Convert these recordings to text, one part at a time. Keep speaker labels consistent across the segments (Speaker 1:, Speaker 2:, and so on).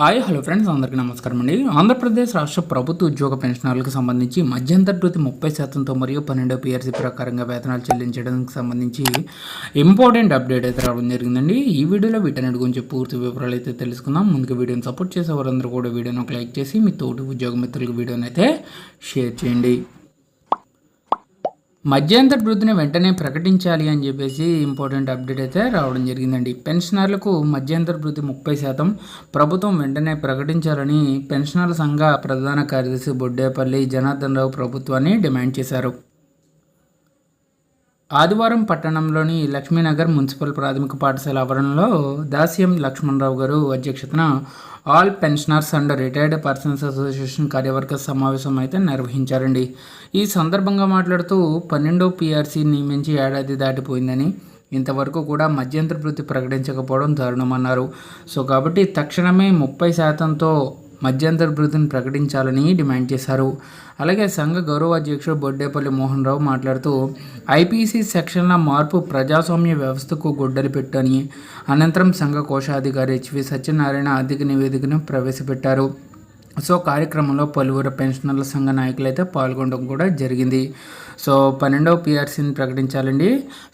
Speaker 1: Hi hello friends అందరికీ నమస్కారం అండి. ఆంధ్రప్రదేశ్ రాష్ట్ర ప్రభుత్వ ఉద్యోగ పెన్షనర్లకు సంబంధించి మధ్యంతర వృత్తి ముప్పై శాతంతో మరియు పన్నెండో పిఆర్సీ ప్రకారంగా వేతనాలు చెల్లించడానికి సంబంధించి ఇంపార్టెంట్ అప్డేట్ అయితే రావడం జరిగిందండి. ఈ వీడియోలో వీటన్నిటి గురించి పూర్తి వివరాలు అయితే తెలుసుకుందాం. ముందుకు వీడియోని సపోర్ట్ చేసే వారందరూ కూడా వీడియోని ఒక లైక్ చేసి మీ తోటి ఉద్యోగ మిత్రులకు వీడియోని అయితే షేర్ చేయండి. మధ్యంతర వృద్ధిని వెంటనే ప్రకటించాలి అని చెప్పేసి ఇంపార్టెంట్ అప్డేట్ అయితే రావడం జరిగిందండి. పెన్షనర్లకు మధ్యంతర వృద్ధి ముప్పై శాతం ప్రభుత్వం వెంటనే ప్రకటించాలని పెన్షనర్ల సంఘ ప్రధాన కార్యదర్శి బొడ్డేపల్లి జనార్దన్ రావు ప్రభుత్వాన్ని డిమాండ్ చేశారు. ఆదివారం పట్టణంలోని లక్ష్మీనగర్ మున్సిపల్ ప్రాథమిక పాఠశాల ఆవరణలో దాస్యం లక్ష్మణరావు గారు అధ్యక్షతన all pensioners and retired persons association కార్యవర్గ సమావేశం అయితే నిర్వహించారండి. ఈ సందర్భంగా మాట్లాడుతూ పన్నెండో పీఆర్సీ నియమించి ఏడాది దాటిపోయిందని ఇంతవరకు కూడా మధ్యంతర వృత్తి ప్రకటించకపోవడం దారుణమన్నారు. సో కాబట్టి తక్షణమే ముప్పై శాతంతో మధ్యంతర వృత్తిని ప్రకటించాలని డిమాండ్ చేశారు. అలాగే సంఘ గౌరవ అధ్యక్షుడు బొడ్డేపల్లి మోహన్ రావు మాట్లాడుతూ ఐపీసీ సెక్షన్ల మార్పు ప్రజాస్వామ్య వ్యవస్థకు గొడ్డలి పెట్టని అనంతరం సంఘ కోశాధికారి హెచ్వి సత్యనారాయణ ఆర్థిక నివేదికను ప్రవేశపెట్టారు. సో కార్యక్రమంలో పలువురు పెన్షనర్ల సంఘ నాయకులు అయితే పాల్గొనడం కూడా జరిగింది. సో పన్నెండవ పిఆర్సీని ప్రకటించాలండి.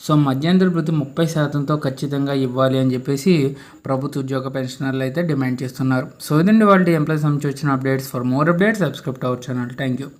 Speaker 1: సో మధ్యంతర వృత్తి ముప్పై శాతంతో ఖచ్చితంగా ఇవ్వాలి అని చెప్పేసి ప్రభుత్వ ఉద్యోగ పెన్షనర్లు అయితే డిమాండ్ చేస్తున్నారు. సో ఇదండి వాళ్ళ ఎంప్లాయీస్ సంబంధించి వచ్చిన updates. For more updates subscribe our channel. Thank you